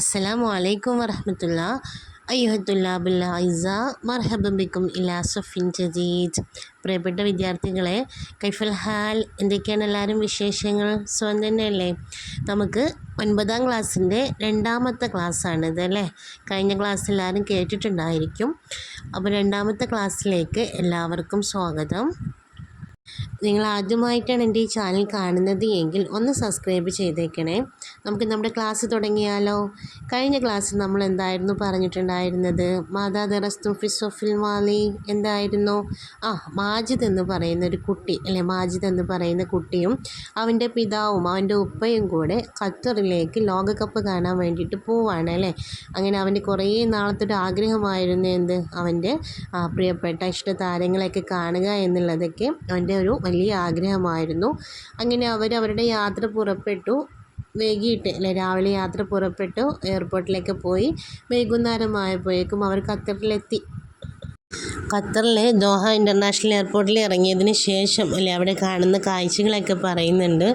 അസ്സലാമു അലൈക്കും വറഹമത്തുള്ള. അയ്യുഹത്തുല്ലാബുല്ല ഐസ മർഹബം ബിക്കും ഇലാ സഫിൻ ജദീദ്. പ്രിയപ്പെട്ട വിദ്യാർത്ഥികളെ കൈഫൽ ഹാൽ എന്തൊക്കെയാണ് എല്ലാവരും വിശേഷങ്ങൾ? സ്വയം തന്നെയല്ലേ? നമുക്ക് ഒൻപതാം ക്ലാസ്സിന്റെ രണ്ടാമത്തെ ക്ലാസ്സാണിത് അല്ലേ? കഴിഞ്ഞ ക്ലാസ് എല്ലാവരും കേട്ടിട്ടുണ്ടായിരിക്കും. അപ്പോൾ രണ്ടാമത്തെ ക്ലാസ്സിലേക്ക് എല്ലാവർക്കും സ്വാഗതം. നിങ്ങൾ ആദ്യമായിട്ടാണ് എന്റെ ഈ ചാനൽ കാണുന്നത് എങ്കിൽ ഒന്ന് സബ്സ്ക്രൈബ് ചെയ്തേക്കണേ. നമുക്ക് നമ്മുടെ ക്ലാസ് തുടങ്ങിയാലോ? കഴിഞ്ഞ ക്ലാസ്സിൽ നമ്മൾ എന്തായിരുന്നു പറഞ്ഞിട്ടുണ്ടായിരുന്നത്? മാതാ ദറസ്തു ഫിസോഫിൽ മാലി എന്തായിരുന്നു? ആ മാജിദ് എന്ന് പറയുന്ന ഒരു കുട്ടി അല്ലെ? മാജിദ് എന്ന് പറയുന്ന കുട്ടിയും അവന്റെ പിതാവും അവന്റെ ഉപ്പയും കൂടെ ഖത്തറിലേക്ക് ലോകകപ്പ് കാണാൻ വേണ്ടിയിട്ട് പോവാണ് അല്ലേ? അങ്ങനെ അവന്റെ കുറേ നാളത്തെ ഒരു ആഗ്രഹമായിരുന്നു എന്ത്? അവന്റെ പ്രിയപ്പെട്ട ഇഷ്ട താരങ്ങളെയൊക്കെ കാണുക എന്നുള്ളതൊക്കെ അവന്റെ ഒരു വലിയ ആഗ്രഹമായിരുന്നു. അങ്ങനെ അവർ അവരുടെ യാത്ര പുറപ്പെട്ടു. വൈകിട്ട് അല്ലെ രാവിലെ യാത്ര പുറപ്പെട്ടു. എയർപോർട്ടിലേക്ക് പോയി. വൈകുന്നേരമായപ്പോഴേക്കും അവർ ഖത്തറിലെത്തി. ഖത്തറിലെ ദോഹ ഇന്റർനാഷണൽ എയർപോർട്ടിൽ ഇറങ്ങിയതിന് ശേഷം അല്ലെ അവിടെ കാണുന്ന കാഴ്ചകളൊക്കെ പറയുന്നുണ്ട്.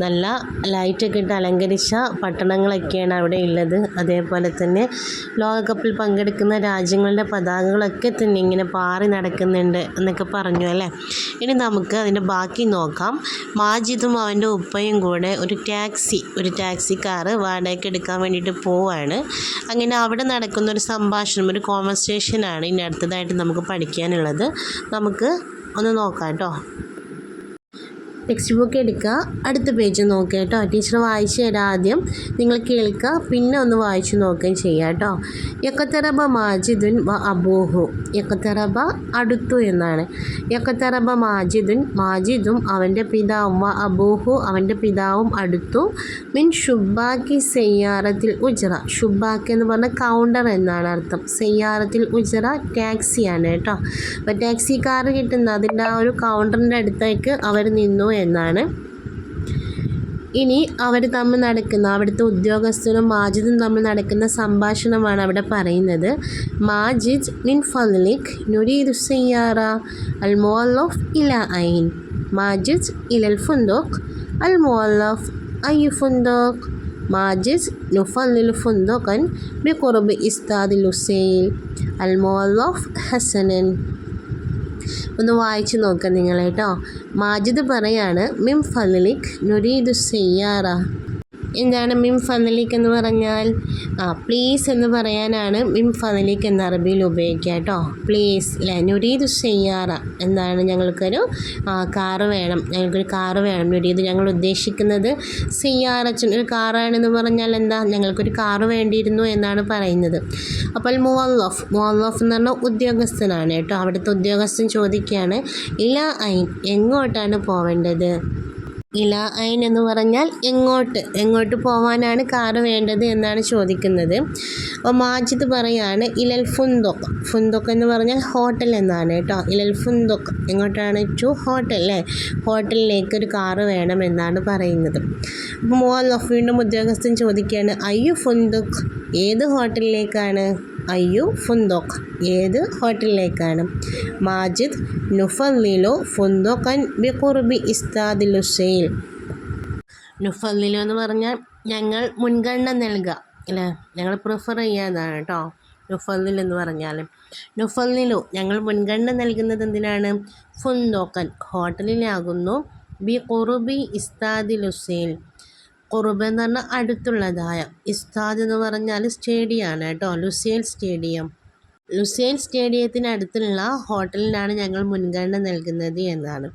നല്ല ലൈറ്റൊക്കെ ഇട്ട് അലങ്കരിച്ച പട്ടണങ്ങളൊക്കെയാണ് അവിടെ ഉള്ളത്. അതേപോലെ തന്നെ ലോകകപ്പിൽ പങ്കെടുക്കുന്ന രാജ്യങ്ങളുടെ പതാകകളൊക്കെ തന്നെ ഇങ്ങനെ പാറി നടക്കുന്നുണ്ട് എന്നൊക്കെ പറഞ്ഞു അല്ലേ. ഇനി നമുക്ക് അതിന്റെ ബാക്കി നോക്കാം. മാജിദും അവന്റെ ഉപ്പയും കൂടെ ഒരു ടാക്സി ഒരു ടാക്സി കാറ് വാടകയ്ക്ക് എടുക്കാൻ വേണ്ടിയിട്ട് പോവാണ്. അങ്ങനെ അവിടെ നടക്കുന്ന ഒരു സംഭാഷണം ഒരു കോൺവെർസേഷനാണ് ഇനി അടുത്തതായിട്ട് നമുക്ക് പഠിക്കാനുള്ളത് നമുക്ക് ഒന്ന് നോക്കാം കേട്ടോ. ടെക്സ്റ്റ് ബുക്ക് എടുക്കുക. അടുത്ത പേജ് നോക്കുക കേട്ടോ. ടീച്ചർ വായിച്ചു തരാം ആദ്യം. നിങ്ങൾ കേൾക്കുക. പിന്നെ ഒന്ന് വായിച്ചു നോക്കുകയും ചെയ്യുക കേട്ടോ. യക്കത്തറബ മാജിദുൻ വ അബൂഹു. യക്കത്തറബ അടുത്തു എന്നാണ്. യക്കത്തറബ മാജിദുൻ മാജിദും അവന്റെ പിതാവും വ അബൂഹു അവന്റെ പിതാവും അടുത്തു. മിൻ ഷുബാക്കി സെയ്യാറത്തിൽ ഉജറ. ഷുബാക്ക് എന്ന് പറഞ്ഞ കൗണ്ടർ എന്നാണ് അർത്ഥം. സെയ്യാറത്തിൽ ഉജറ ടാക്സിയാണ് കേട്ടോ. അപ്പോൾ ടാക്സി കാർ കിട്ടുന്ന അതിന്റെ ആ ഒരു കൗണ്ടറിന്റെ അടുത്തേക്ക് അവർ നിന്നു എന്നാണ്. ഇനി അവർ തമ്മിൽ നടക്കുന്ന അവിടുത്തെ ഉദ്യോഗസ്ഥനും മാജിദും തമ്മിൽ നടക്കുന്ന സംഭാഷണമാണ് അവിടെ പറയുന്നത്. മാജിദ് മിൻ ഫലിഖ് നുരീദു അൽ മുഅല്ലഫ് ഇല ഐൻ മാജിദ് ഇലൽ ഫുന്തോഖ് അൽ മുഅല്ലഫ് ഐ ഫുന്തോഖ് മാജിദ് നുഫലിൽ ഫുന്തോഖൻ ബി കുറുബ് ഇസ്താദിൽ ഹുസൈൻ. അൽ മുഅല്ലഫ് ഹസനൻ. ഒന്ന് വായിച്ചു നോക്കാം നിങ്ങൾ കേട്ടോ മാജിദ് പറയാണ് മിം ഫലിക് നുരീദു സെയ്യാറ. എന്താണ് മിം ഫനലിക് എന്ന് പറഞ്ഞാൽ ആ പ്ലീസ് എന്ന് പറയാനാണ് മിം ഫനലിക് എന്ന അറബിയിൽ ഉപയോഗിക്കുക കേട്ടോ. പ്ലീസ് അല്ലേ ഷെയ്യാറ എന്താണ് ഞങ്ങൾക്കൊരു കാറ് വേണം. ഞങ്ങൾക്കൊരു കാറ് വേണം നുരീത് ഞങ്ങൾ ഉദ്ദേശിക്കുന്നത് സെയ്യാറച്ചൻ ഒരു കാറാണെന്ന് പറഞ്ഞാൽ എന്താ? ഞങ്ങൾക്കൊരു കാറ് വേണ്ടിയിരുന്നു എന്നാണ് പറയുന്നത്. അപ്പോൾ മുവല്ലഫ് മുവല്ലഫ് എന്ന് പറഞ്ഞാൽ ഉദ്യോഗസ്ഥനാണ് കേട്ടോ. അവിടുത്തെ ഉദ്യോഗസ്ഥൻ ചോദിക്കുകയാണ് ഇല ഐൻ എങ്ങോട്ടാണ് പോവേണ്ടത്? ഇല ഐൻ എന്ന് പറഞ്ഞാൽ എങ്ങോട്ട് എങ്ങോട്ട് പോവാനാണ് കാറ് വേണ്ടത് എന്നാണ് ചോദിക്കുന്നത്. അപ്പോൾ മാജിദ് പറയാണ് ഇലൽ ഫുന്തോക്ക് ഫുന്തോക്ക് എന്ന് പറഞ്ഞാൽ ഹോട്ടൽ എന്നാണ് കേട്ടോ. ഇലൽ ഫുന്തോക്ക് എങ്ങോട്ടാണ്? ടു ഹോട്ടൽ അല്ലേ? ഹോട്ടലിലേക്ക് ഒരു കാറ് വേണം എന്നാണ് പറയുന്നത്. അപ്പോൾ മോഹൻ വീണ്ടും ഉദ്യോഗസ്ഥൻ ചോദിക്കുകയാണ് അയ്യു ഫുന്തുക്ക് ഏത് ഹോട്ടലിലേക്കാണ്? അയ്യു ഫുന്തോക്ക് ഏത് ഹോട്ടലിലേക്കാണ്? മാജിദ് നുഫല്ലിലു ഫുന്ദോഖൻ ബിഖുർബി ഇസ്താദിൽ ലുസൈൽ നുഫല്ലിലോ എന്ന് പറഞ്ഞാൽ ഞങ്ങൾ മുൻഗണന നൽകുക അല്ലേ? ഞങ്ങൾ പ്രിഫർ ചെയ്യാതാണ് കേട്ടോ. നുഫല്ലിൽ എന്ന് പറഞ്ഞാൽ നുഫല്ലിലു ഞങ്ങൾ മുൻഗണന നൽകുന്നത് എന്തിനാണ്? ഫുന്തോക്കൻ ഹോട്ടലിലാകുന്നു ബി കുറുബി ഇസ്താദിൽ ലുസൈൽ കുറുബ് എന്ന് പറഞ്ഞാൽ അടുത്തുള്ളതായ ഇസ്താദ് എന്ന് പറഞ്ഞാൽ സ്റ്റേഡിയമാണ് കേട്ടോ ലുസേൽ സ്റ്റേഡിയം. ലുസേൽ സ്റ്റേഡിയത്തിന് അടുത്തുള്ള ഹോട്ടലിനാണ് ഞങ്ങൾ മുൻഗണന നൽകുന്നത് എന്നാണ്.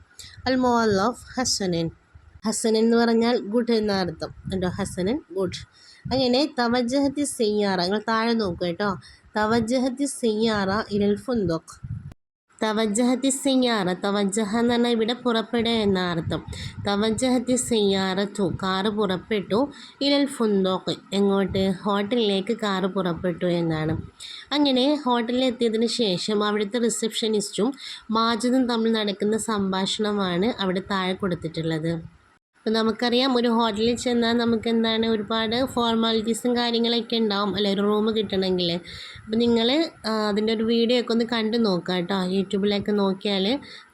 അൽ മോൾ ഓഫ് ഹസനൻ. ഹസനൻ എന്ന് പറഞ്ഞാൽ ഗുഡ് എന്നർത്ഥം കേട്ടോ ഹസനൻ ഗുഡ്. അങ്ങനെ തവജഹത്തി സെയ്യാറ നിങ്ങൾ താഴെ നോക്കൂ കേട്ടോ. തവജഹത്തി സെയ്യാറ ഇരൽ ഫുന്ദോഖ്. തവജഹത്തി സിയാറ തവജഹ എന്ന് പറഞ്ഞാൽ ഇവിടെ പുറപ്പെടുക എന്ന അർത്ഥം. തവജഹത്തി സെയ്യാറത്തു കാറ് പുറപ്പെട്ടു. ഇലൽ ഫുന്തോക്ക് എങ്ങോട്ട്? ഹോട്ടലിലേക്ക് കാറ് പുറപ്പെട്ടു എന്നാണ്. അങ്ങനെ ഹോട്ടലിൽ എത്തിയതിന് ശേഷം അവിടുത്തെ റിസപ്ഷനിസ്റ്റും മാജിദും തമ്മിൽ നടക്കുന്ന സംഭാഷണമാണ് അവിടെ താഴെ കൊടുത്തിട്ടുള്ളത്. ഇപ്പം നമുക്കറിയാം ഒരു ഹോട്ടലിൽ ചെന്നാൽ നമുക്ക് എന്താണ് ഒരുപാട് ഫോർമാലിറ്റീസും കാര്യങ്ങളൊക്കെ ഉണ്ടാവും അല്ലെ? ഒരു റൂം കിട്ടണമെങ്കിൽ. അപ്പോൾ നിങ്ങൾ അതിന്റെ ഒരു വീഡിയോ ഒക്കെ ഒന്ന് കണ്ടു നോക്കുക കേട്ടോ. യൂട്യൂബിലൊക്കെ നോക്കിയാൽ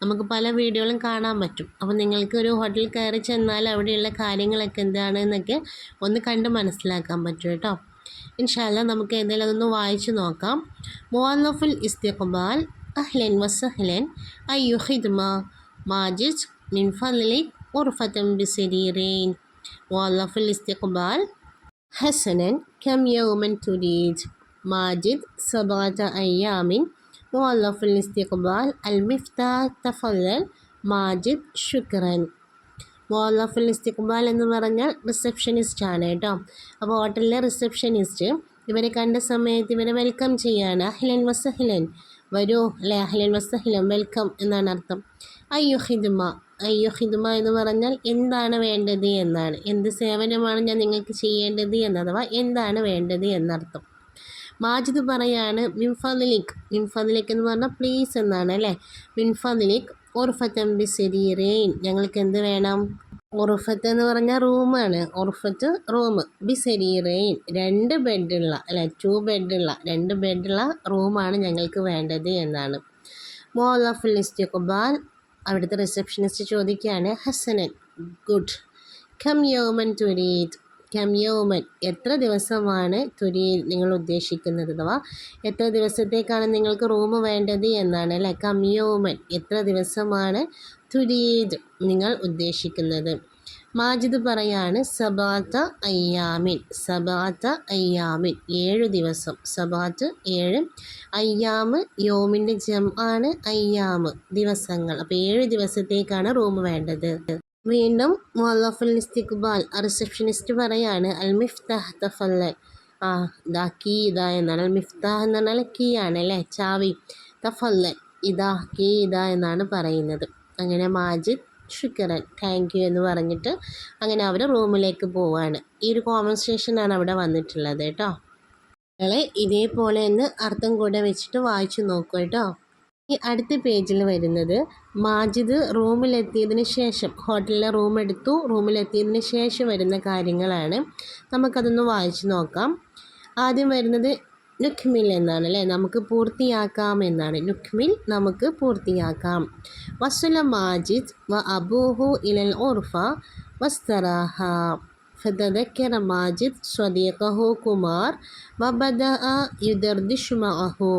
നമുക്ക് പല വീഡിയോകളും കാണാൻ പറ്റും. അപ്പോൾ നിങ്ങൾക്ക് ഒരു ഹോട്ടലിൽ കയറി ചെന്നാൽ അവിടെയുള്ള കാര്യങ്ങളൊക്കെ എന്താണ് എന്നൊക്കെ ഒന്ന് കണ്ട് മനസ്സിലാക്കാൻ പറ്റും കേട്ടോ. ഇൻഷാല്ല നമുക്ക് എന്തെങ്കിലും അതൊന്ന് വായിച്ചു നോക്കാം. മുവാനഫുൽ ഇസ്തിഖ്ബാൽ അഹ്ലൻ വസഹ്ലൻ അയ്യു ഹിദ്മ മാജിദ് മിൻഫലിക് غرفة بسريرين മുവാലഫുൽ ഇസ്തിഖ്ബാൽ حسنا كم يوما تريد ماجد سبعة أيام موظف الاستقبال المفتاح تفضل മാജിദ് ശുക്രൻ മോളഫുൽ ഇസ്തിഖ്ബാൽ എന്ന് പറഞ്ഞാൽ റിസപ്ഷനിസ്റ്റ് ആണ് കേട്ടോ അപ്പോൾ ഹോട്ടലിലെ റിസപ്ഷനിസ്റ്റ് ഇവരെ കണ്ട സമയത്ത് ഇവരെ വെൽക്കം ചെയ്യാണ് അഹ്ലൻ വസഹ്ലൻ വരൂ അല്ലെ അഹ്ലൻ വസഹ്ലൻ വെൽക്കം എന്നാണ് അർത്ഥം അയ്യോ ഹിദ്മ അയ്യോ ഹിദ്മ എന്ന് പറഞ്ഞാൽ എന്താണ് വേണ്ടത് എന്നാണ്. എന്ത് സേവനമാണ് ഞാൻ നിങ്ങൾക്ക് ചെയ്യേണ്ടത് എന്ന് അഥവാ എന്താണ് വേണ്ടത് എന്നർത്ഥം. മാജിദ് പറയാണ് മിൻഫദിലിക് മിൻഫദിലിക് എന്ന് പറഞ്ഞാൽ പ്ലീസ് എന്നാണ് അല്ലേ? മിൻഫദിലിക് ഉർഫത്തൻ ബി സെരീറേൻ ഞങ്ങൾക്ക് എന്ത് വേണം? ഉറുഫത്ത് എന്ന് പറഞ്ഞാൽ റൂമാണ് ഉറുഫത്ത് റൂം ബി സെരീറേൻ രണ്ട് ബെഡുള്ള അല്ല ടു ബെഡുള്ള രണ്ട് ബെഡുള്ള റൂമാണ് ഞങ്ങൾക്ക് വേണ്ടത് എന്നാണ്. മോൾ ഓഫ് ലിസ്റ്റ് ഇസ്തിഖ്ബാൽ അവിടുത്തെ റിസപ്ഷനിസ്റ്റ് ചോദിക്കുകയാണ് ഹസനൻ ഗുഡ് കം യോമൻ തുരീദ് കം യോമൻ എത്ര ദിവസമാണ് തുരീദ് നിങ്ങൾ ഉദ്ദേശിക്കുന്നത് അഥവാ എത്ര ദിവസത്തേക്കാണ് നിങ്ങൾക്ക് റൂം വേണ്ടത് എന്നാണ് അല്ലേ? കം യോമൻ എത്ര ദിവസമാണ് തുരീദ് നിങ്ങൾ ഉദ്ദേശിക്കുന്നത്? മാജിദ് പറയാണ് സബാത്ത അയ്യാമിൻ സബാത്ത അയ്യാമിൻ ഏഴ് ദിവസം. സബാത്ത് ഏഴ് അയ്യാമ് യോമിന്റെ ജം ആണ് അയ്യാമ് ദിവസങ്ങൾ. അപ്പോൾ ഏഴ് ദിവസത്തേക്കാണ് റൂം വേണ്ടത്. വീണ്ടും മുല്ലഫുൽ ഇസ്തിഖ്ബാൽ റിസപ്ഷനിസ്റ്റ് പറയാണ് അൽ മിഫ്താഹ് തഫല്ലൽ ആ ദാ കീ ഇതാ എന്നാണ്. അൽ മിഫ്താഹ് എന്ന് പറഞ്ഞാൽ കീ ആണ് അല്ലേ? ചാവി. തഫല്ലൽ ഇതാ കീ ഇതാ എന്നാണ് പറയുന്നത്. അങ്ങനെ മാജിദ് ശുക്രൻ താങ്ക് യു എന്ന് പറഞ്ഞിട്ട് അങ്ങനെ അവർ റൂമിലേക്ക് പോവാണ്. ഈ ഒരു കോമൺ കോൺവെർസേഷനാണ് അവിടെ വന്നിട്ടുള്ളത് കേട്ടോ. നിങ്ങളെ ഇതേപോലെ ഒന്ന് അർത്ഥം കൂടെ വെച്ചിട്ട് വായിച്ചു നോക്കൂ കേട്ടോ. ഈ അടുത്ത പേജിൽ വരുന്നത് മാജിദ് റൂമിലെത്തിയതിന് ശേഷം ഹോട്ടലിലെ റൂം എടുത്തു റൂമിലെത്തിയതിന് ശേഷം വരുന്ന കാര്യങ്ങളാണ്. നമുക്കതൊന്ന് വായിച്ചു നോക്കാം. ആദ്യം വരുന്നത് നുഖ്മിൽ എന്നാണ് അല്ലേ നമുക്ക് പൂർത്തിയാക്കാം എന്നാണ്. നുഖ്മിൽ നമുക്ക് പൂർത്തിയാക്കാം. വസുല മാജിദ് വ അബൂഹു ഇലൽ ഓർഫ വസ്തറാഹ ഫതദക്കർ മാജിദ് സ്വദീഖഹു കുമാർ വബദ യുദർദിഷ് മഅഹു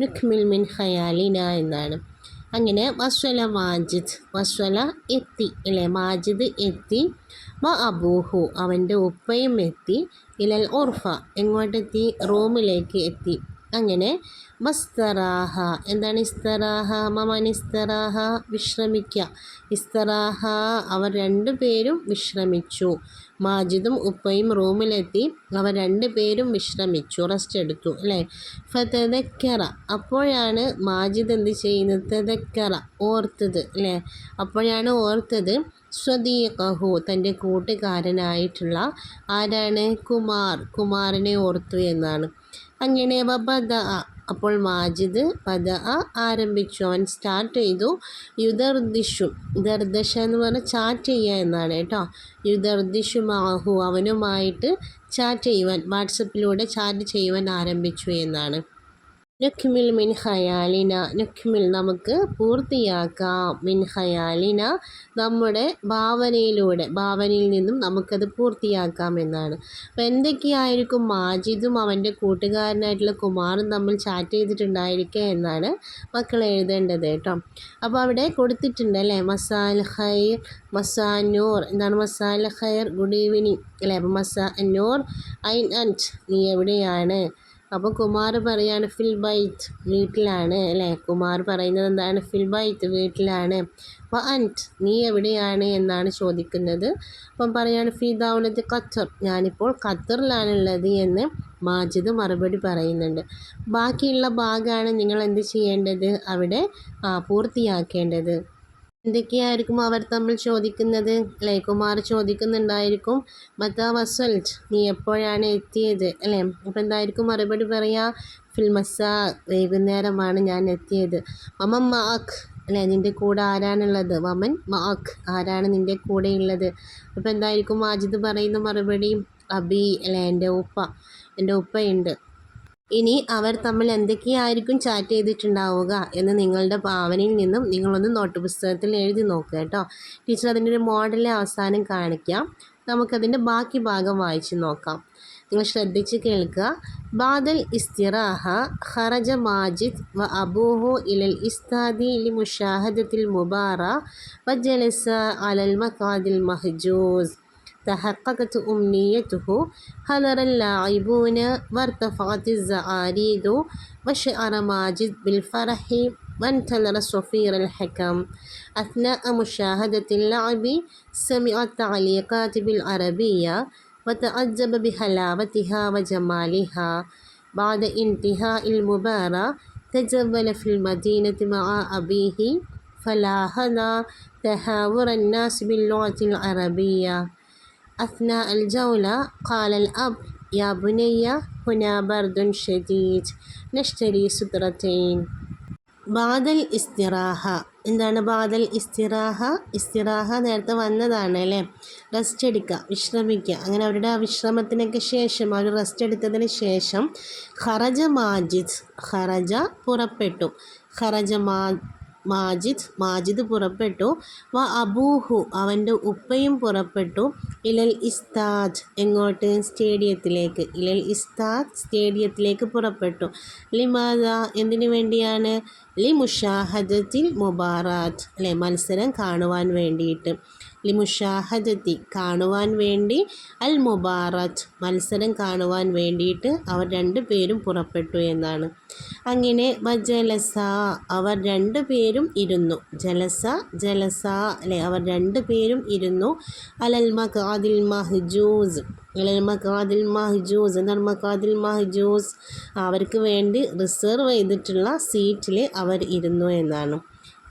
നുഖ്മിൽ മിൻ ഖയാലിന എന്നാണ്. അങ്ങനെ വസ്വല മാജിദ് വസ്വല എത്തി അല്ലേ മാജിദ് എത്തി. വ അബൂഹു അവന്റെ ഉപ്പയും എത്തി. ഇലൽ ഉർഫ എങ്ങോട്ടെത്തി? റൂമിലേക്ക് എത്തി. അങ്ങനെ. മസ്തറാഹ എന്താണ് ഇസ്തറാഹ മമൻ ഇസ്തറാഹ വിശ്രമിക്കുക ഇസ്തറാഹ അവർ രണ്ടു പേരും വിശ്രമിച്ചു. മാജിദും ഉപ്പയും റൂമിലെത്തി. അവർ രണ്ടുപേരും വിശ്രമിച്ചു. റെസ്റ്റ് എടുത്തു അല്ലേ? ഫതദക്കറ. അപ്പോഴാണ് മാജിദ് എന്ത് ചെയ്യുന്നത്? തെതക്കറ ഓർത്തത് അല്ലേ? അപ്പോഴാണ് ഓർത്തത് സ്വദീഖഹു തന്റെ കൂട്ടുകാരനായിട്ടുള്ള ആരാണ്? കുമാർ. കുമാറിനെ ഓർത്തു എന്നാണ്. അങ്ങനെ വബദ അപ്പോൾ മാജിദ് പദ ആരംഭിച്ചു. അവൻ സ്റ്റാർട്ട് ചെയ്തു. യുദർദിഷു. ദർദശ എന്ന് പറഞ്ഞാൽ ചാറ്റ് ചെയ്യുക എന്നാണ് കേട്ടോ. യുദർദിഷു മാഹു. അവനുമായിട്ട് ചാറ്റ് ചെയ്യുവാൻ വാട്സപ്പിലൂടെ ചാറ്റ് ചെയ്യുവാൻ ആരംഭിച്ചു എന്നാണ്. നുഖ്മിൽ മിൻ ഖയാലിന നുക്മിൽ നമുക്ക് പൂർത്തിയാക്കാം. മിൻ ഖയാലിന നമ്മുടെ ഭാവനയിലൂടെ ഭാവനയിൽ നിന്നും നമുക്കത് പൂർത്തിയാക്കാം എന്നാണ്. അപ്പോൾ എന്തൊക്കെയായിരിക്കും മാജിദും അവന്റെ കൂട്ടുകാരനായിട്ടുള്ള കുമാറും തമ്മിൽ ചാറ്റ് ചെയ്തിട്ടുണ്ടായിരിക്കുക എന്നാണ് മക്കൾ എഴുതേണ്ടത് കേട്ടോ. അപ്പോൾ അവിടെ കൊടുത്തിട്ടുണ്ട് അല്ലേ? മസാൽ ഖൈർ മസാനൂർ എന്താണ് മസാൽ ഖൈർ? ഗുഡ് ഈവനിങ് അല്ലേ? അപ്പോൾ മസാ നൂർ ഐ അന്റ് നീ എവിടെയാണ്? അപ്പോൾ കുമാർ പറയാണ് ഫിൽ ബൈറ്റ് വീട്ടിലാണ് അല്ലേ? കുമാർ പറയുന്നത് എന്താണ്? ഫിൽ ബൈറ്റ് വീട്ടിലാണ്. അപ്പോൾ അന്റ് നീ എവിടെയാണ് എന്നാണ് ചോദിക്കുന്നത്. അപ്പം പറയാണ് ഫി ദൗലത്ത് ഖത്തർ ഞാനിപ്പോൾ ഖത്തറിലാണുള്ളത് എന്ന് മാജിദ് മറുപടി പറയുന്നുണ്ട്. ബാക്കിയുള്ള ഭാഗമാണ് നിങ്ങൾ എന്ത് ചെയ്യേണ്ടത്? അവിടെ പൂർത്തിയാക്കേണ്ടത്. എന്തൊക്കെയായിരിക്കും അവർ തമ്മിൽ ചോദിക്കുന്നത്? അല്ലേ കുമാർ ചോദിക്കുന്നുണ്ടായിരിക്കും മത്താ വസൽറ്റ് നീ എപ്പോഴാണ് എത്തിയത്? അല്ലേ? അപ്പോൾ എന്തായിരിക്കും മറുപടി പറയുക ഫിൽമസ വൈകുന്നേരമാണ് ഞാൻ എത്തിയത്. മമ മാക്ക് അല്ലേ? നിന്റെ കൂടെ ആരാണുള്ളത്? വമൻ മാക്ക് ആരാണ് നിന്റെ കൂടെയുള്ളത്? അപ്പോൾ എന്തായിരിക്കും? മാജിദ് പറയുന്ന മറുപടി അബി അല്ലേ? എന്റെ ഉപ്പ എന്റെ ഉപ്പയുണ്ട്. ഇനി അവർ തമ്മിൽ എന്തൊക്കെയായിരിക്കും ചാറ്റ് ചെയ്തിട്ടുണ്ടാവുക എന്ന് നിങ്ങളുടെ ഭാവനയിൽ നിന്നും നിങ്ങളൊന്ന് നോട്ട് പുസ്തകത്തിൽ എഴുതി നോക്കുക കേട്ടോ. ടീച്ചർ അതിന്റെ ഒരു മോഡൽ അവസാനം കാണിക്കാം. നമുക്കതിന്റെ ബാക്കി ഭാഗം വായിച്ച് നോക്കാം. നിങ്ങൾ ശ്രദ്ധിച്ച് കേൾക്കുക. ബാദൽ ഇസ്തിറാഹ ഖറജ മാജിദ് വ അബൂഹു ഇലൽ ഇസ്താദി ലി മുഷാഹദത്തിൽ മുബാറ വ ജലസ അലൽ മഖാദിൽ മഹ്ജൂസ്. تحققت أمنيته. حضر اللاعبون وارتفعت الزعاريد وشعر ماجد بالفرح؟ وانتظر صفير الحكم؟ أثناء مشاهدة اللعب سمع التعليقات بالعربية وتعجب بحلاوتها وجمالها. بعد انتهاء المباراة تجول في المدينة مع أبيه فلاحظ تهاور الناس باللغة العربية. أثناء الجولة قال الأب يا بني هنا برد شديد نشتري سترتين ബാദൽ ഇസ്തിറാഹ എന്താണ് ബാദൽ ഇസ്തിറാഹ ഇസ്തിറാഹ നേരത്തെ വന്നതാണ് അല്ലേ റെസ്റ്റ് എടുക്കുക വിശ്രമിക്കുക അങ്ങനെ അവരുടെ ആ വിശ്രമത്തിനൊക്കെ ശേഷം അവർ റെസ്റ്റ് എടുത്തതിന് ശേഷം ഖറജ മാജിദ് ഖറജ പുറപ്പെട്ടു ഖറജ മാ മാജിദ് മാജിദ് പുറപ്പെട്ടു. വ അബൂഹു അവന്റെ ഉപ്പയും പുറപ്പെട്ടു. ഇലൽ ഇസ്താദ് എങ്ങോട്ട്? സ്റ്റേഡിയത്തിലേക്ക്. ഇലൽ ഇസ്താദ് സ്റ്റേഡിയത്തിലേക്ക് പുറപ്പെട്ടു. ലിമാദ എന്തിനു വേണ്ടിയാണ്? ലി മുഷാഹദത്തിൽ മുബാറാത്ത് അല്ലെ? മത്സരം കാണുവാൻ വേണ്ടിയിട്ട്. ലി മുഷാഹദത്തി കാണുവാൻ വേണ്ടി അൽ മുബാറത്ത് മത്സരം കാണുവാൻ വേണ്ടിയിട്ട് അവർ രണ്ടു പേരും പുറപ്പെട്ടു എന്നാണ്. അങ്ങനെ ജലസ അവർ രണ്ടു പേരും ഇരുന്നു. ജലസ ജലസ അല്ലെ അവർ രണ്ടു പേരും ഇരുന്നു. അലൽ മഖാദിൽ മഹ്ജൂസ് അലൽ മഖാദിൽ മഹ്ജൂസ് എന്താണ് മഖാദിൽ മഹ്ജൂസ്. അവർക്ക് വേണ്ടി റിസർവ് ചെയ്തിട്ടുള്ള സീറ്റിൽ അവർ ഇരുന്നു എന്നാണ്.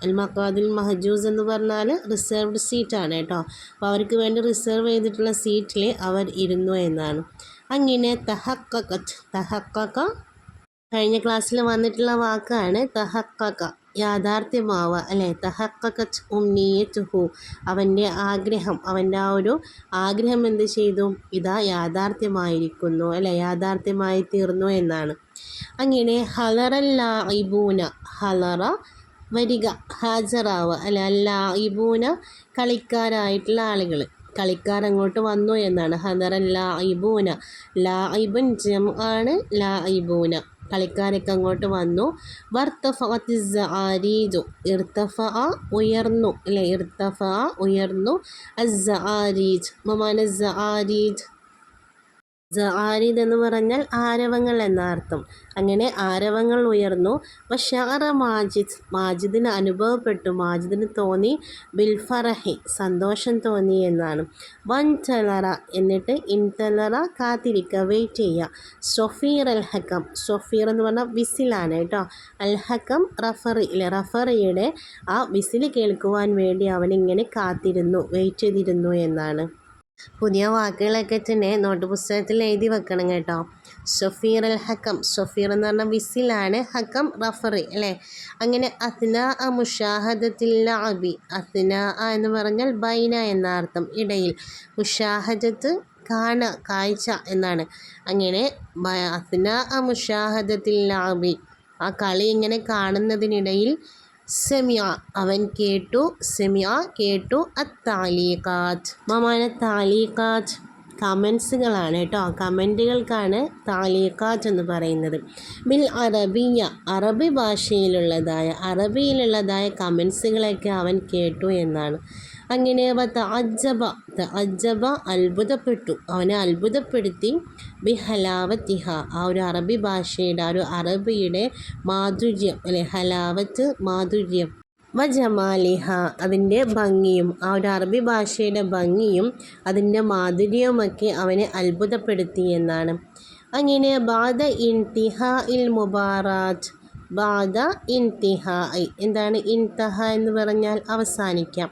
അൽ മഖാദിൽ മഹജൂസ് എന്ന് പറഞ്ഞാൽ റിസർവ്ഡ് സീറ്റാണ് കേട്ടോ. അപ്പോൾ അവർക്ക് വേണ്ടി റിസർവ് ചെയ്തിട്ടുള്ള സീറ്റിൽ അവർ ഇരുന്നു എന്നാണ്. അങ്ങനെ തഹക്കക്ക തഹക്കക്ക കഴിഞ്ഞ ക്ലാസ്സിൽ വന്നിട്ടുള്ള വാക്കാണ് തഹക്കക്ക യാഥാർത്ഥ്യമാവുക അല്ലേ? തഹക്കത്ത് ചുഹു അവന്റെ ആഗ്രഹം അവന്റെ ആ ഒരു ആഗ്രഹം എന്ത് ചെയ്തു? ഇതാ യാഥാർത്ഥ്യമായിരിക്കുന്നു അല്ലേ? യാഥാർത്ഥ്യമായി തീർന്നു എന്നാണ്. അങ്ങനെ ഇബൂന ഹലറ വരിക ഹാജറാവുക അല്ല ലായിബൂന കളിക്കാരായിട്ടുള്ള ആളുകൾ കളിക്കാർ അങ്ങോട്ട് വന്നു എന്നാണ്. ഹദറൻ ലായിബൂന ലായിബൻ ജം ആണ് ലായിബൂന കളിക്കാരൊക്കെ അങ്ങോട്ട് വന്നു. വർത്തഫീജു ഇർത്തഫ ഉയർന്നു. അല്ലെ ഇർത്തഫ ഉയർന്നു. അസ് ആരീജ് മമാനസ് ആരീജ് ജആരിദ് എന്ന് പറഞ്ഞാൽ ആരവങ്ങൾ എന്ന അർത്ഥം. അങ്ങനെ ആരവങ്ങൾ ഉയർന്നു. വഷാറ മാജിദ് മാജിദിന് അനുഭവപ്പെട്ടു. മാജിദിന് തോന്നി ബിൽഫറഹി സന്തോഷം തോന്നി എന്നാണ്. വൻ ചലറ എന്നിട്ട് ഇൻതലറ കാത്തിരിക്കുക വെയിറ്റ് ചെയ്യുക. സൊഫീർ അൽ ഹക്കം സൊഫീർ എന്ന് പറഞ്ഞാൽ വിസിലാണ് കേട്ടോ. അൽ ഹക്കം റഫറി അല്ലെ റഫറിയുടെ ആ വിസിൽ കേൾക്കുവാൻ വേണ്ടി അവനിങ്ങനെ കാത്തിരുന്നു വെയിറ്റ് ചെയ്തിരുന്നു എന്നാണ്. പുതിയ വാക്കുകളൊക്കെ തന്നെ നോട്ട് പുസ്തകത്തിൽ എഴുതി വെക്കണം കേട്ടോ. സൊഫീർ അൽ ഹക്കം. സൊഫീർ എന്ന് പറഞ്ഞ വിസിലാണ് ഹക്കം റഫറി അല്ലേ? അങ്ങനെ അസ്ന അ മുഷാഹദത്തിൽ അബി. എന്ന് പറഞ്ഞാൽ ബൈന എന്ന അർത്ഥം ഇടയിൽ. മുഷാഹദത്ത് കാണ കാഴ്ച എന്നാണ്. അങ്ങനെ അസ്ന അ മുഷാഹദത്തിൽ ആ കളി ഇങ്ങനെ കാണുന്നതിനിടയിൽ സെമിയ അവൻ കേട്ടു സെമിയ കേട്ടു അത്താലീക്കാത്ത് മമാന താലീക്കാത്ത് കമൻസുകളാണ് കേട്ടോ. കമന്റുകൾക്കാണ് താലീക്കാത്ത് എന്ന് പറയുന്നത്. ബിൽ അറബിയ അറബി ഭാഷയിലുള്ളതായ അറബിയിലുള്ളതായ കമൻസുകളൊക്കെ അവൻ കേട്ടു എന്നാണ്. അങ്ങനെ അവ ത തഅജ്ജബ അത്ഭുതപ്പെട്ടു. അവനെ അത്ഭുതപ്പെടുത്തി. ബി ഹലാവത്തിഹ ആ ഒരു അറബി ഭാഷയുടെ ആ ഒരു അറബിയുടെ മാധുര്യം അല്ലെ ഹലാവത്ത് മാധുര്യം. വ അതിന്റെ ഭംഗിയും ആ ഒരു അറബി ഭാഷയുടെ ഭംഗിയും അതിന്റെ മാധുര്യവുമൊക്കെ അവനെ അത്ഭുതപ്പെടുത്തി എന്നാണ്. അങ്ങനെ ബാദ ഇൻതിഹ ഇൽ മുബാറാത്ത് ബാദ ഇൻതിഹ എന്താണ് ഇൻതഹ എന്ന് പറഞ്ഞാൽ അവസാനിക്കാം.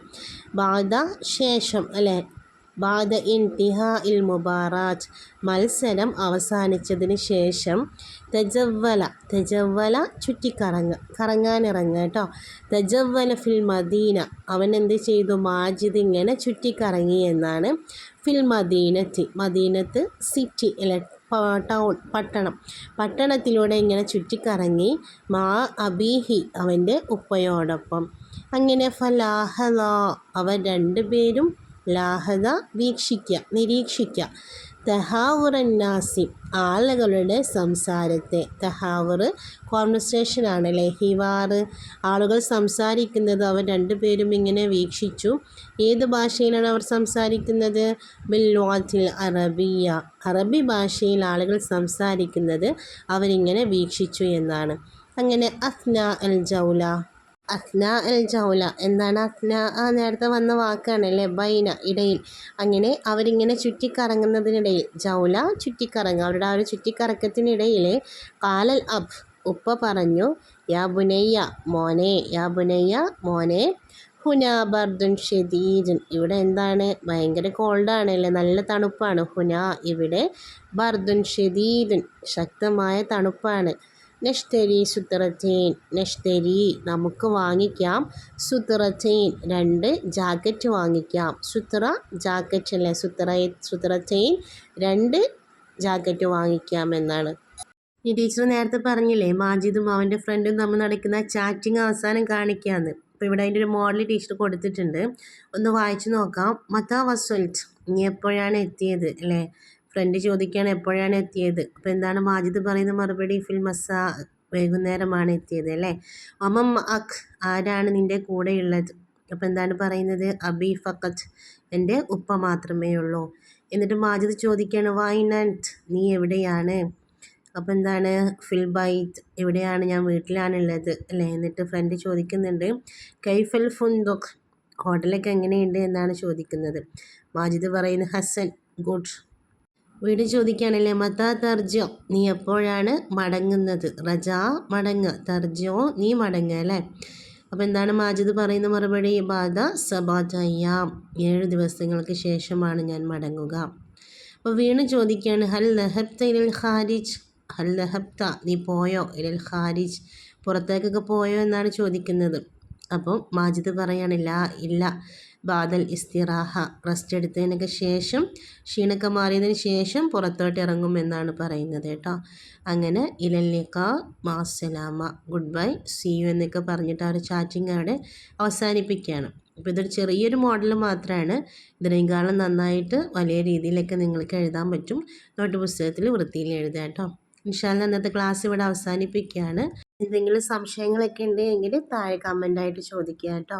ബാദ ശേഷം അല്ലേ? ബാദ ഇൻതിഹ ഇൽ മുബാറാജ്. മത്സരം അവസാനിച്ചതിന് ശേഷം തജവ്വല തജവ്വല ചുറ്റിക്കറങ്ങ കറങ്ങാനിറങ്ങുക കേട്ടോ. തജവ്വല ഫിൽ മദീന. അവൻ എന്ത് ചെയ്തു? മാജിദ് ഇങ്ങനെ ചുറ്റിക്കറങ്ങി എന്നാണ് ഫിൽ മദീനത്തി മദീനത്ത് സിറ്റി അല്ലെ ടൗൺ പട്ടണം. പട്ടണത്തിലൂടെ ഇങ്ങനെ ചുറ്റിക്കറങ്ങി മാ അബീഹി അവന്റെ ഉപ്പയോടൊപ്പം. അങ്ങനെ ഫലാഹല അവർ രണ്ടുപേരും ലാഹത വീക്ഷിക്കുക നിരീക്ഷിക്കുക തെഹാവുറന്നാസി ആളുകളുടെ സംസാരത്തെ. തെഹാവുർ കോൺവെർസേഷൻ അല്ലേ? ഹിവാറ് ആളുകൾ സംസാരിക്കുന്നത് അവർ രണ്ടുപേരും ഇങ്ങനെ വീക്ഷിച്ചു. ഏത് ഭാഷയിലാണ് അവർ സംസാരിക്കുന്നത്? ബിൽവാത്തിൽ അറബിയ അറബി ഭാഷയിൽ ആളുകൾ സംസാരിക്കുന്നത് അവരിങ്ങനെ വീക്ഷിച്ചു എന്നാണ്. അങ്ങനെ അഫ്ന അൽ ജൗല അസ്ന അൽ ജൗല. എന്താണ് അസ്ന? ആ നേരത്തെ വന്ന വാക്കാണല്ലേ? ബൈന ഇടയിൽ. അങ്ങനെ അവരിങ്ങനെ ചുറ്റിക്കറങ്ങുന്നതിനിടയിൽ ജൗല ചുറ്റിക്കറങ്ങുക അവരുടെ ആ ഒരു ചുറ്റിക്കറക്കത്തിനിടയിൽ കാലൽ അബ് ഉപ്പ പറഞ്ഞു യാ ബുനയ്യ മോനെ യാ ബുനയ്യ മോനെ ഹുന ബർദുൻ ഷെദീജുൻ ഇവിടെ എന്താണ്? ഭയങ്കര കോൾഡാണല്ലേ? നല്ല തണുപ്പാണ്. ഹുന ഇവിടെ ബർദുൻ ഷെദീദുൻ. ശക്തമായ തണുപ്പാണ്. നഷ്തരി സുത്രത്തേൻ നഷ്തരി നമുക്ക് വാങ്ങിക്കാം. സുത്രത്തേൻ രണ്ട് ജാക്കറ്റ് വാങ്ങിക്കാം. സുത്ര ജാക്കറ്റ് അല്ലേ? സുത്ര സുത്രത്തേൻ രണ്ട് ജാക്കറ്റ് വാങ്ങിക്കാം എന്നാണ്. ഈ ടീച്ചർ നേരത്തെ പറഞ്ഞില്ലേ മാജിദും അവന്റെ ഫ്രണ്ടും തമ്മിൽ നടക്കുന്ന ചാറ്റിങ് അവസാനം കാണിക്കാമെന്ന് അപ്പോൾ ഇവിടെ അതിന്റെ ഒരു മോഡൽ ടീച്ചർ കൊടുത്തിട്ടുണ്ട്. ഒന്ന് വായിച്ചു നോക്കാം. മതാ വസൊൽറ്റ് ഇനി എപ്പോഴാണ് എത്തിയത് അല്ലേ? ഫ്രണ്ട് ചോദിക്കുകയാണ് എപ്പോഴാണ് എത്തിയത്. അപ്പോൾ എന്താണ് മാജിദ് പറയുന്ന മറുപടി? ഫിൽ മസാ വൈകുന്നേരമാണ് എത്തിയത് അല്ലേ? അമം അഖ് ആരാണ് നിന്റെ കൂടെയുള്ളത് അപ്പോൾ എന്താണ് പറയുന്നത്? അബി ഫക്കത്ത് എന്റെ ഉപ്പ മാത്രമേ ഉള്ളൂ. എന്നിട്ട് മാജിദ് ചോദിക്കുകയാണ് വൈനറ്റ് നീ എവിടെയാണ്? അപ്പോൾ എന്താണ്? ഫിൽ ബൈത്ത് എവിടെയാണ്? ഞാൻ വീട്ടിലാണുള്ളത് അല്ലേ? എന്നിട്ട് ഫ്രണ്ട് ചോദിക്കുന്നുണ്ട് കൈഫൽ ഫുന്ദുഖ് ഹോട്ടലൊക്കെ എങ്ങനെയുണ്ട്? എന്നാണ് ചോദിക്കുന്നത്. മാജിദ് പറയുന്നത് ഹസൻ ഗുഡ്. വീട് ചോദിക്കുകയാണല്ലേ മതാ തർജോ നീ എപ്പോഴാണ് മടങ്ങുന്നത്? റജ മടങ്ങുക തർജോ നീ മടങ്ങുക അല്ലേ? അപ്പോൾ എന്താണ് മാജിദ് പറയുന്ന മറുപടി? ബാധ സബാജയ്യാം ഏഴ് ദിവസങ്ങൾക്ക് ശേഷമാണ് ഞാൻ മടങ്ങുക. അപ്പോൾ വീണ് ചോദിക്കുകയാണ് ഹൽ ലഹബ്ത ഇലൽ ഖാരിജ്? ഹൽ ലഹബ്ത നീ പോയോ ഇലൽ ഖാരിജ്? പുറത്തേക്കൊക്കെ പോയോ എന്നാണ് ചോദിക്കുന്നത്. അപ്പോൾ മാജിദ് പറയാനില്ല ഇല്ല. ബാദൽ ഇസ്തിറാഹ റെസ്റ്റ് എടുത്തതിനൊക്കെ ശേഷം ക്ഷീണൊക്കെ മാറിയതിന് ശേഷം പുറത്തോട്ട് ഇറങ്ങും എന്നാണ് പറയുന്നത് കേട്ടോ. അങ്ങനെ ഇലല്ലിക്ക മാസലാമ ഗുഡ് ബൈ സി യു എന്നൊക്കെ പറഞ്ഞിട്ട് ആ ഒരു ചാറ്റിങ് അവിടെ അവസാനിപ്പിക്കുകയാണ്. അപ്പോൾ ഇതൊരു ചെറിയൊരു മോഡൽ മാത്രമാണ്. ഇതിനേക്കാളും നന്നായിട്ട് വലിയ രീതിയിലൊക്കെ നിങ്ങൾക്ക് എഴുതാൻ പറ്റും. നോട്ട് പുസ്തകത്തിൽ വൃത്തിയിൽ എഴുതാം കേട്ടോ. ഇൻഷാല്ല ഇന്നത്തെ ക്ലാസ് ഇവിടെ അവസാനിപ്പിക്കുകയാണ്. എന്തെങ്കിലും സംശയങ്ങളൊക്കെ ഉണ്ടെങ്കിൽ താഴെ കമന്റായിട്ട് ചോദിക്കുക കേട്ടോ.